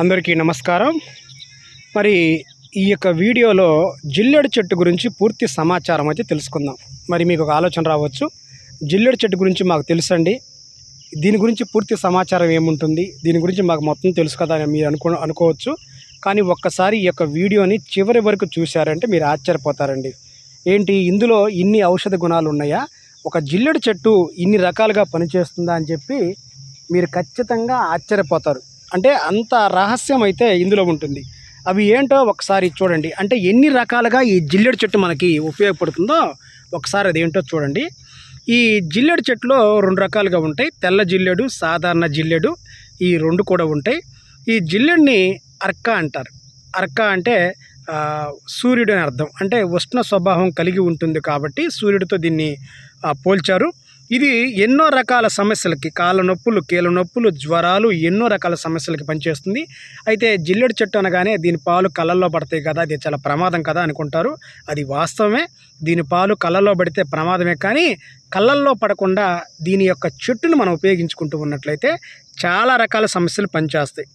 అందరికీ నమస్కారం. మరి ఈ యొక్క వీడియోలో జిల్లెడు చెట్టు గురించి పూర్తి సమాచారం అయితే తెలుసుకుందాం. మరి మీకు ఒక ఆలోచన రావచ్చు. జిల్లెడు చెట్టు గురించి మాకు తెలుసండి. దీని గురించి పూర్తి సమాచారం ఏముంటుంది? దీని గురించి మాకు మొత్తం తెలుసు కదా అని మీరు అనుకో అనుకోవచ్చు. కానీ ఒక్కసారి ఈ యొక్క వీడియోని చివరి వరకు చూశారంటే మీరు ఆశ్చర్యపోతారండి. ఏంటి? ఇందులో ఇన్ని ఔషధ గుణాలు ఉన్నాయా? ఒక జిల్లెడు చెట్టు ఇన్ని రకాలుగా పనిచేస్తుందా అని చెప్పి మీరు ఖచ్చితంగా ఆశ్చర్యపోతారు. అంటే అంత రహస్యం అయితే ఇందులో ఉంటుంది. అవి ఏంటో ఒకసారి చూడండి. అంటే ఎన్ని రకాలుగా ఈ జిల్లెడు చెట్టు మనకి ఉపయోగపడుతుందో ఒకసారి అది ఏంటో చూడండి. ఈ జిల్లెడు చెట్టులో రెండు రకాలుగా ఉంటాయి. తెల్ల జిల్లెడు సాధారణ జిల్లెడు ఈ రెండు కూడా ఉంటాయి. ఈ జిల్లెడ్ని అర్క అంటారు. అర్క అంటే సూర్యుడు అని అర్థం. అంటే ఉష్ణ స్వభావం కలిగి ఉంటుంది కాబట్టి సూర్యుడితో దీన్ని పోల్చారు. ఇది ఎన్నో రకాల సమస్యలకి కాళ్ళ నొప్పులు కీళ్ళ నొప్పులు జ్వరాలు ఎన్నో రకాల సమస్యలకి పనిచేస్తుంది. అయితే జిల్లెడు చెట్టు అనగానే దీని పాలు కళ్ళల్లో పడతాయి కదా అది చాలా ప్రమాదం కదా అనుకుంటారు. అది వాస్తవమే. దీని పాలు కళ్ళల్లో పడితే ప్రమాదమే. కానీ కళ్ళల్లో పడకుండా దీని యొక్క చెట్టును మనం ఉపయోగించుకుంటూ ఉన్నట్లయితే చాలా రకాల సమస్యలు పనిచేస్తాయి.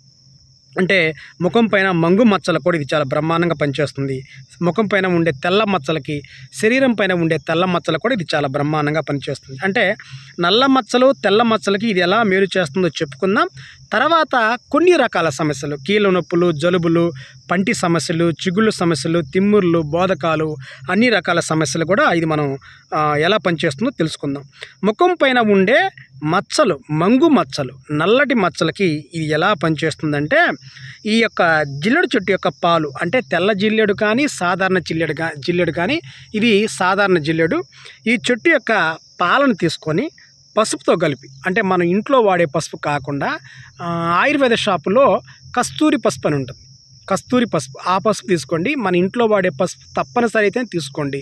అంటే ముఖం పైన మంగు మచ్చలు కూడా ఇది చాలా బ్రహ్మాండంగా పనిచేస్తుంది. ముఖం పైన ఉండే తెల్ల మచ్చలకి శరీరం పైన ఉండే తెల్ల మచ్చలు కూడా ఇది చాలా బ్రహ్మాండంగా పనిచేస్తుంది. అంటే నల్ల మచ్చలు తెల్ల మచ్చలకి ఇది ఎలా మేలు చేస్తుందో చెప్పుకుందాం. తర్వాత కొన్ని రకాల సమస్యలు. కీళ్ళ నొప్పులు జలుబులు పంటి సమస్యలు చిగుళ్ళు సమస్యలు తిమ్ముర్లు బోధకాలు అన్ని రకాల సమస్యలు కూడా ఇది మనం ఎలా పనిచేస్తుందో తెలుసుకుందాం. ముఖం పైన ఉండే మచ్చలు మంగు మచ్చలు నల్లటి మచ్చలకి ఇది ఎలా పనిచేస్తుందంటే ఈ యొక్క జిల్లెడు చెట్టు యొక్క పాలు అంటే తెల్ల జిల్లెడు కానీ సాధారణ జిల్లెడు కా జిల్లెడు కానీ ఇది సాధారణ జిల్లెడు ఈ చెట్టు యొక్క పాలను తీసుకొని పసుపుతో కలిపి అంటే మన ఇంట్లో వాడే పసుపు కాకుండా ఆయుర్వేద షాపులో కస్తూరి పసుపు అని ఉంటుంది. కస్తూరి పసుపు ఆ పసుపు తీసుకోండి. మన ఇంట్లో వాడే పసుపు తప్పనిసరి అయితే తీసుకోండి.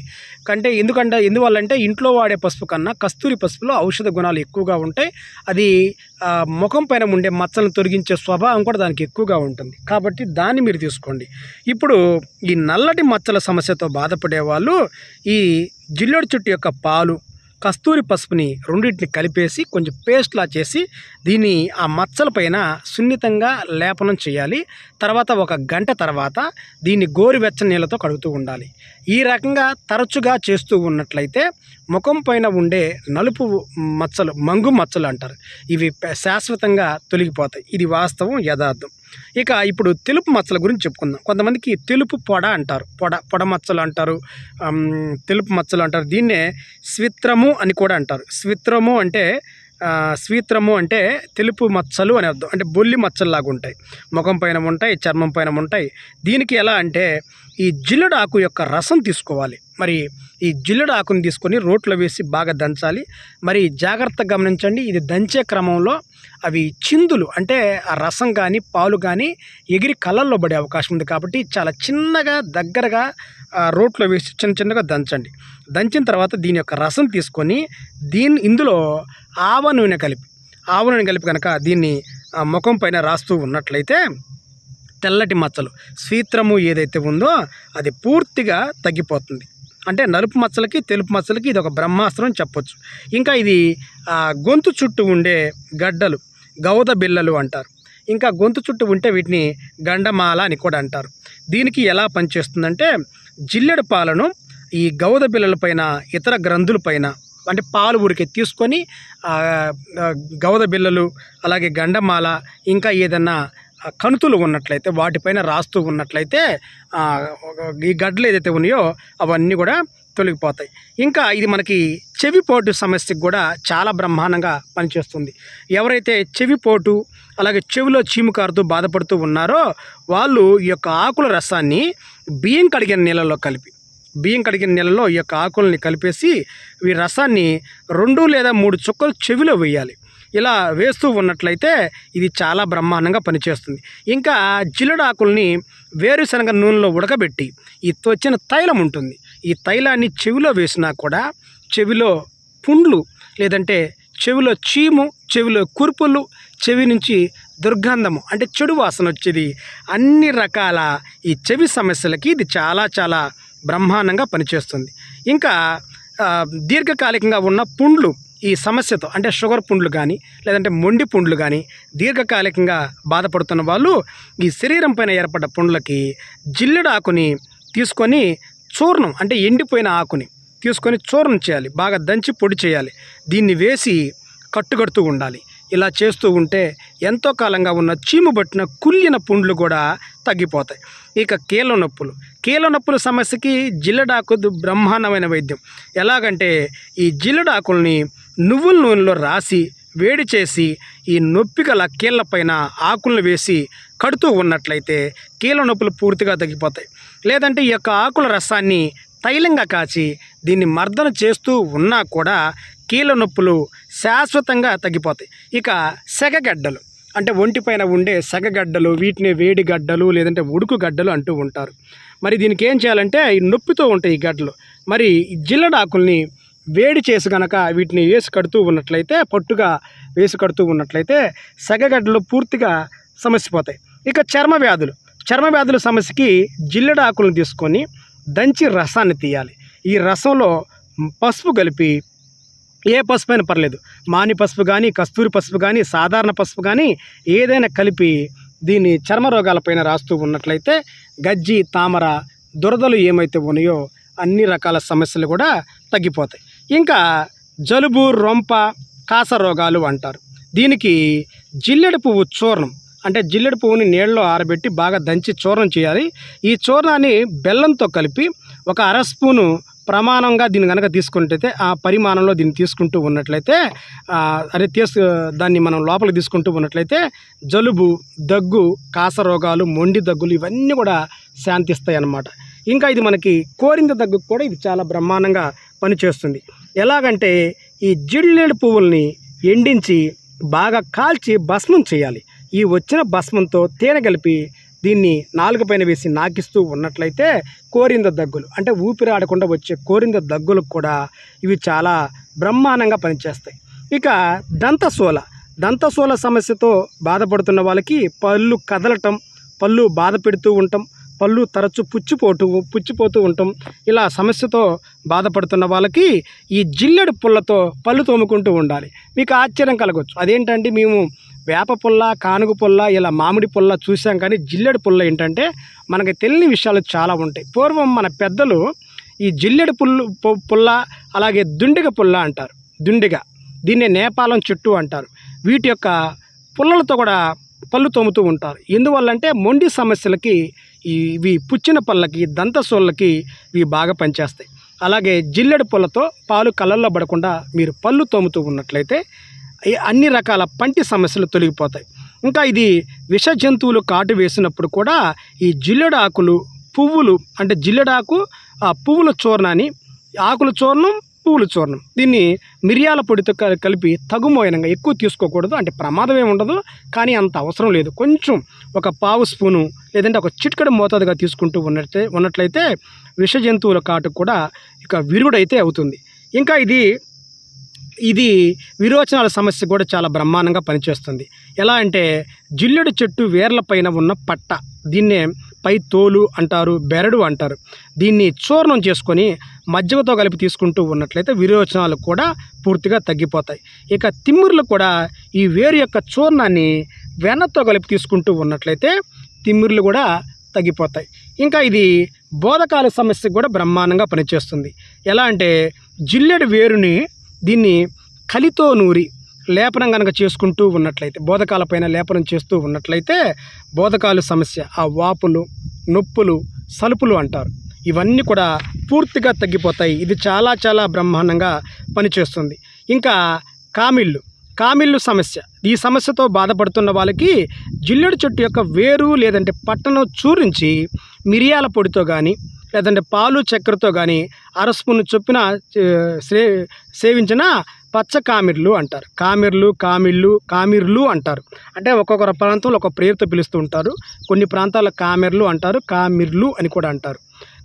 కంటే ఎందుకంటే ఎందువల్లంటే ఇంట్లో వాడే పసుపు కన్నా కస్తూరి పసుపులో ఔషధ గుణాలు ఎక్కువగా ఉంటాయి అది ముఖం పైన ఉండే మచ్చలను తొలగించే స్వభావం కూడా దానికి ఎక్కువగా ఉంటుంది. కాబట్టి దాన్ని మీరు తీసుకోండి. ఇప్పుడు ఈ నల్లటి మచ్చల సమస్యతో బాధపడే వాళ్ళు ఈ జిల్లోడి చెట్టు యొక్క పాలు కస్తూరి పసుపుని రెండింటిని కలిపేసి కొంచెం పేస్ట్లా చేసి దీన్ని ఆ మచ్చల పైన సున్నితంగా లేపనం చేయాలి. తర్వాత ఒక గంట తర్వాత దీన్ని గోరువెచ్చని నీళ్ళతో కడుగుతూ ఉండాలి. ఈ రకంగా తరచుగా చేస్తూ ఉన్నట్లయితే ముఖం పైన ఉండే నలుపు మచ్చలు మంగు మచ్చలు అంటారు. ఇవి శాశ్వతంగా తొలగిపోతాయి. ఇది వాస్తవం యథార్థం. ఇక ఇప్పుడు తెలుపు మచ్చల గురించి చెప్పుకుందాం. కొంతమందికి తెలుపు పొడ అంటారు. పొడ పొడ మచ్చలు అంటారు. తెలుపు మచ్చలు అంటారు. దీన్నే స్విత్రము అని కూడా అంటారు. స్విత్రము అంటే స్వీత్రము అంటే తెలుపు మచ్చలు అని అర్థం. అంటే బొల్లి మచ్చల్లాగా ఉంటాయి. ముఖం పైన ఉంటాయి చర్మం పైన ఉంటాయి. దీనికి ఎలా అంటే ఈ జిల్లడాకు యొక్క రసం తీసుకోవాలి. మరి ఈ జిల్లుడు ఆకుని తీసుకొని రోట్లో వేసి బాగా దంచాలి. మరి జాగ్రత్తగా గమనించండి ఇది దంచే క్రమంలో అవి చిందులు అంటే ఆ రసం కానీ పాలు కానీ ఎగిరి కళ్ళల్లో పడే అవకాశం ఉంది కాబట్టి చాలా చిన్నగా దగ్గరగా రోట్లో వేసి చిన్న చిన్నగా దంచండి. దంచిన తర్వాత దీని యొక్క రసం తీసుకొని దీని ఇందులో ఆవ నూనె కలిపి ఆవ నూనె కలిపి కనుక దీన్ని ఆ, ముఖం పైన రాస్తూ ఉన్నట్లయితే తెల్లటి మచ్చలు స్వీత్రము ఏదైతే ఉందో అది పూర్తిగా తగ్గిపోతుంది. అంటే నలుపు మచ్చలకి తెలుపు మచ్చలకి ఇది ఒక బ్రహ్మాస్త్రం అని చెప్పొచ్చు. ఇంకా ఇది ఆ, గొంతు చుట్టూ ఉండే గడ్డలు గౌద బిళ్ళలు అంటారు. ఇంకా గొంతు చుట్టూ ఉంటే వీటిని గండమాల అని కూడా అంటారు. దీనికి ఎలా పనిచేస్తుందంటే జిల్లెడు పాలను ఈ గౌద బిళ్ళల పైన ఇతర గ్రంథుల పైన అంటే పాలు ఊరికి తీసుకొని గౌద బిళ్ళలు అలాగే గండమాల ఇంకా ఏదన్నా కణుతులు ఉన్నట్లయితే వాటిపైన రాస్తూ ఉన్నట్లయితే ఈ గడ్డలు ఏదైతే ఉన్నాయో అవన్నీ కూడా తొలగిపోతాయి. ఇంకా ఇది మనకి చెవిపోటు సమస్యకి కూడా చాలా బ్రహ్మాండంగా పనిచేస్తుంది. ఎవరైతే చెవిపోటు అలాగే చెవిలో చీము కారుతూ బాధపడుతూ ఉన్నారో వాళ్ళు ఈ యొక్క ఆకుల రసాన్ని బియ్యం కడిగిన నీళ్ళలో కలిపి బియ్యం కడిగిన నీళ్ళలో ఈ యొక్క ఆకుల్ని కలిపేసి ఈ రసాన్ని రెండు లేదా మూడు చుక్కలు చెవిలో వేయాలి. ఇలా వేస్తూ ఉన్నట్లయితే ఇది చాలా బ్రహ్మాండంగా పనిచేస్తుంది. ఇంకా జిల్లడాకుల్ని వేరుశనగ నూనెలో ఉడకబెట్టి ఈ వచ్చిన తైలం ఉంటుంది. ఈ తైలాన్ని చెవిలో వేసినా కూడా చెవిలో పుండ్లు లేదంటే చెవిలో చీము చెవిలో కురుపులు చెవి నుంచి దుర్గంధము అంటే చెడు వాసన వచ్చేది. అన్ని రకాల ఈ చెవి సమస్యలకి ఇది చాలా చాలా బ్రహ్మాండంగా పనిచేస్తుంది. ఇంకా దీర్ఘకాలికంగా ఉన్న పుండ్లు ఈ సమస్యతో అంటే షుగర్ పుండ్లు కానీ లేదంటే మొండి పుండ్లు కానీ దీర్ఘకాలికంగా బాధపడుతున్న వాళ్ళు ఈ శరీరం పైన ఏర్పడ్డ పుండ్లకి జిల్లెడు ఆకుని తీసుకొని చూర్ణం అంటే ఎండిపోయిన ఆకుని తీసుకొని చూర్ణం చేయాలి. బాగా దంచి పొడి చేయాలి. దీన్ని వేసి కట్టుకడుతూ ఉండాలి. ఇలా చేస్తూ ఉంటే ఎంతో కాలంగా ఉన్న చీము పట్టిన కుళ్ళిన పుండ్లు కూడా తగ్గిపోతాయి. ఇక కీళ్ళ నొప్పులు. కీళ్ళ నొప్పుల సమస్యకి జిల్లడాకు బ్రహ్మాండమైన వైద్యం. ఎలాగంటే ఈ జిల్లడాకుల్ని నువ్వుల నూనెలో రాసి వేడి చేసి ఈ నొప్పి గల కీళ్ళ పైన ఆకులను వేసి కడుతూ ఉన్నట్లయితే కీళ్ళ నొప్పులు పూర్తిగా తగ్గిపోతాయి. లేదంటే ఈ యొక్క ఆకుల రసాన్ని తైలంగా కాచి దీన్ని మర్దన చేస్తూ ఉన్నా కూడా కీళ్ళ నొప్పులు శాశ్వతంగా తగ్గిపోతాయి. ఇక సెగగడ్డలు. అంటే ఒంటిపైన ఉండే సెగగడ్డలు వీటిని వేడి గడ్డలు లేదంటే ఉడుకు గడ్డలు అంటూ ఉంటారు. మరి దీనికి ఏం చేయాలంటే ఈ నొప్పితో ఉంటాయి ఈ గడ్డలు. మరి ఈ జిల్లడాకుల్ని వేడి చేసి కనుక వీటిని వేసి కడుతూ ఉన్నట్లయితే పొట్టుగా వేసి కడుతూ ఉన్నట్లయితే సెగగడ్డలు పూర్తిగా సమసిపోతాయి. ఇక చర్మ వ్యాధులు. చర్మ వ్యాధుల సమస్యకి జిల్లెడాకులను తీసుకొని దంచి రసాన్ని తీయాలి. ఈ రసంలో పసుపు కలిపి ఏ పసుపు అయినా పర్లేదు. మాని పసుపు కానీ కస్తూరి పసుపు కానీ సాధారణ పసుపు కానీ ఏదైనా కలిపి దీన్ని చర్మ రోగాలపైన రాస్తూ ఉన్నట్లయితే గజ్జి తామర దురదలు ఏమైతే ఉన్నాయో అన్ని రకాల సమస్యలు కూడా తగ్గిపోతాయి. ఇంకా జలుబు రొంప కాస రోగాలు అంటారు. దీనికి జిల్లెడు పువ్వు చూర్ణం అంటే జిల్లెడు పువ్వుని నీళ్ళలో ఆరబెట్టి బాగా దంచి చూర్ణం చేయాలి. ఈ చూర్ణాన్ని బెల్లంతో కలిపి ఒక అర స్పూను ప్రమాణంగా దీన్ని కనుక తీసుకుంటే ఆ పరిమాణంలో దీన్ని తీసుకుంటూ ఉన్నట్లయితే అదే తీసు దాన్ని మనం లోపలికి తీసుకుంటూ ఉన్నట్లయితే జలుబు దగ్గు కాస రోగాలు మొండి దగ్గులు ఇవన్నీ కూడా శాంతిస్తాయి అన్నమాట ఇంకా ఇది మనకి కోరింద దగ్గుకు కూడా ఇది చాలా బ్రహ్మాండంగా పనిచేస్తుంది. ఎలాగంటే ఈ జిల్లేడు పువ్వుల్ని ఎండించి బాగా కాల్చి భస్మం చేయాలి. ఈ వచ్చిన భస్మంతో తేనె కలిపి దీన్ని నాలుగు పైన వేసి నాకిస్తూ ఉన్నట్లయితే కోరింద దగ్గులు అంటే ఊపిరి ఆడకుండా వచ్చే కోరింద దగ్గులకు కూడా ఇవి చాలా బ్రహ్మాండంగా పనిచేస్తాయి. ఇక దంతశూల దంతశూల సమస్యతో బాధపడుతున్న వాళ్ళకి పళ్ళు కదలటం పళ్ళు బాధ పెడుతూ ఉండటం పళ్ళు తరచు పుచ్చిపోటు పుచ్చిపోతూ ఉండటం ఇలా సమస్యతో బాధపడుతున్న వాళ్ళకి ఈ జిల్లెడు పుల్లతో పళ్ళు తోముకుంటూ ఉండాలి. మీకు ఆశ్చర్యం కలగవచ్చు అదేంటంటే మేము వేప పుల్ల కానుగ పుల్ల ఇలా మామిడి పుల్ల చూసాం కానీ జిల్లెడు పుల్ల ఏంటంటే మనకి తెలియని విషయాలు చాలా ఉంటాయి. పూర్వం మన పెద్దలు ఈ జిల్లెడు పుల్లు పు- పుల్ల అలాగే దుండిగ పుల్ల అంటారు. దుండిగ. దీన్నే నేపాలం చెట్టు అంటారు. వీటి యొక్క పుల్లలతో కూడా పళ్ళు తోముతూ ఉంటారు. ఎందువల్లంటే మొండి సమస్యలకి ఇవి పుచ్చిన పళ్ళకి దంతసోళ్ళకి ఇవి బాగా పనిచేస్తాయి. అలాగే జిల్లెడు పుల్లతో పాలు కళ్ళల్లో పడకుండా మీరు పళ్ళు తోముతూ ఉన్నట్లయితే అన్ని రకాల పంటి సమస్యలు తొలగిపోతాయి. ఇంకా ఇది విష జంతువులు కాటు వేసినప్పుడు కూడా ఈ జిల్లెడు ఆకులు పువ్వులు అంటే జిల్లెడాకు ఆ పువ్వుల చూర్ణాన్ని ఆకుల చూర్ణం పువ్వుల చూర్ణం దీన్ని మిరియాల పొడితో కలిపి తగుమోయనంగా ఎక్కువ తీసుకోకూడదు. అంటే ప్రమాదం ఏమి ఉండదు. కానీ అంత అవసరం లేదు. కొంచెం ఒక పావు స్పూను లేదంటే ఒక చిట్కడి మోతాదుగా తీసుకుంటూ ఉన్నట్టే ఉన్నట్లయితే విష జంతువుల కాటు కూడా ఇక విరుగుడైతే అవుతుంది. ఇంకా ఇది ఇది విరోచనాల సమస్య కూడా చాలా బ్రహ్మాండంగా పనిచేస్తుంది. ఎలా అంటే జిల్లెడు చెట్టు వేర్ల పైన ఉన్న పట్ట. దీన్నే పై తోలు అంటారు బెరడు అంటారు. దీన్ని చూర్ణం చేసుకొని మజ్జిగతో కలిపి తీసుకుంటూ ఉన్నట్లయితే విరోచనాలు కూడా పూర్తిగా తగ్గిపోతాయి. ఇక తిమ్మిర్లు కూడా ఈ వేరు యొక్క చూర్ణాన్ని వెన్నతో కలిపి తీసుకుంటూ ఉన్నట్లయితే తిమ్మిర్లు కూడా తగ్గిపోతాయి. ఇంకా ఇది బోధకాల సమస్యకు కూడా బ్రహ్మాండంగా పనిచేస్తుంది. ఎలా అంటే జిల్లెడు వేరుని దీన్ని కలితో నూరి లేపనం కనుక చేసుకుంటూ ఉన్నట్లయితే బోధకాల పైన లేపనం చేస్తూ ఉన్నట్లయితే బోధకాలు సమస్య ఆ వాపులు నొప్పులు సలుపులు అంటారు. ఇవన్నీ కూడా పూర్తిగా తగ్గిపోతాయి. ఇది చాలా చాలా బ్రహ్మాండంగా పనిచేస్తుంది. ఇంకా కామిళ్ళు. కామిళ్ళు సమస్య. ఈ సమస్యతో బాధపడుతున్న వాళ్ళకి జిల్లెడు చెట్టు యొక్క వేరు లేదంటే పట్టను చూరించి మిరియాల పొడితో కానీ లేదంటే పాలు చక్కెరతో కానీ అర స్పూన్ చొప్పున సే సేవించిన పచ్చ కామిర్లు అంటారు. కామిర్లు కామిళ్ళు కామిర్లు అంటారు. అంటే ఒక్కొక్క ప్రాంతంలో ఒక పేరుతో పిలుస్తూ ఉంటారు. కొన్ని ప్రాంతాల్లో కామెర్లు అంటారు కామిర్లు అని కూడా అంటారు.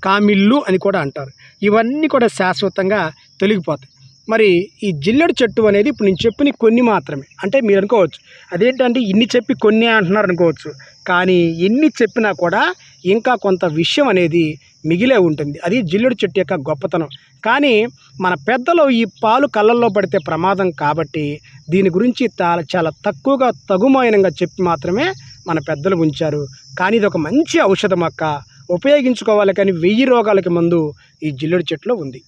కామిళ్ళు అని కూడా అంటారు. ఇవన్నీ కూడా శాశ్వతంగా తొలగిపోతాయి. మరి ఈ జిల్లెడు చెట్టు అనేది ఇప్పుడు నేను చెప్పిన కొన్ని మాత్రమే. అంటే మీరు అనుకోవచ్చు అదేంటంటే ఇన్ని చెప్పి కొన్ని అంటున్నారు అనుకోవచ్చు. కానీ ఎన్ని చెప్పినా కూడా ఇంకా కొంత విషయం అనేది మిగిలే ఉంటుంది. అది జిల్లుడు చెట్టు యొక్క గొప్పతనం. కానీ మన పెద్దలు ఈ పాలు కళ్ళల్లో పడితే ప్రమాదం కాబట్టి దీని గురించి చాలా చాలా తక్కువగా తగుమాయనంగా చెప్పి మాత్రమే మన పెద్దలు ఉంచారు. కానీ ఇది ఒక మంచి ఔషధం అక్క. ఉపయోగించుకోవాలి కానీ వెయ్యి రోగాలకి మందు ఈ జిల్లుడు చెట్టులో ఉంది.